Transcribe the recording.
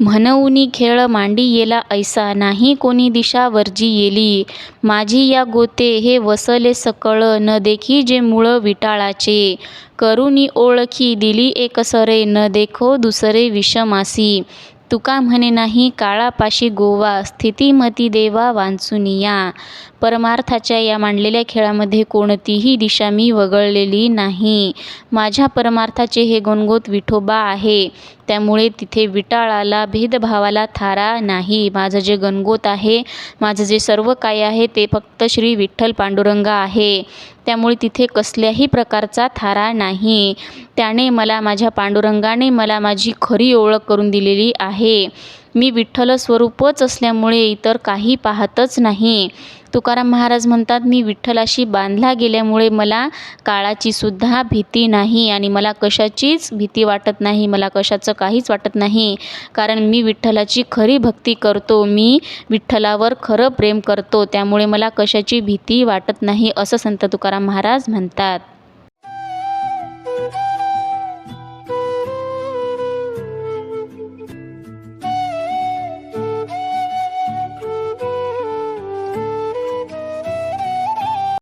म्हणउनी खेळ मांडी येला ऐसा नाही कोणी दिशा वर्जी येली. माझी या गोते हे वसले सकळ न देखी जे मूळ विटाळाचे. करुनी ओळखी दिली एकसरे न देखो दुसरे विषमासी. तुका म्हणे नाही काळापाशी गोवा स्थितिमती देवा वांचुनिया परमार्थाच्या या मांडलेल्या खेळामध्ये कोणतीही दिशा मी वगळलेली नाही. माझ्या परमार्थाचे हे गणगोत विठोबा आहे. त्यामुळे तिथे विटाळाला भेदभावाला थारा नाही. माझं जे गणगोत आहे माझं जे सर्व काय आहे ते फक्त श्री विठ्ठल पांडुरंग आहे. त्यामुळे तिथे कसल्याही प्रकारचा थारा नाही. त्याने मला माझ्या पांडुरंगाने मला माझी खरी ओळख करून दिलेली आहे. मी विठ्ठल स्वरूपच असल्यामुळे इतर काही पाहतच नाही. तुकाराम महाराज म्हणतात मी विठ्ठलाशी बांधला गेल्यामुळे मला काळाचीसुद्धा भीती नाही आणि मला कशाचीच भीती वाटत नाही मला कशाचं काहीच वाटत नाही. कारण मी विठ्ठलाची खरी भक्ती करतो मी विठ्ठलावर खरं प्रेम करतो त्यामुळे मला कशाची भीती वाटत नाही असं संत तुकाराम महाराज म्हणतात.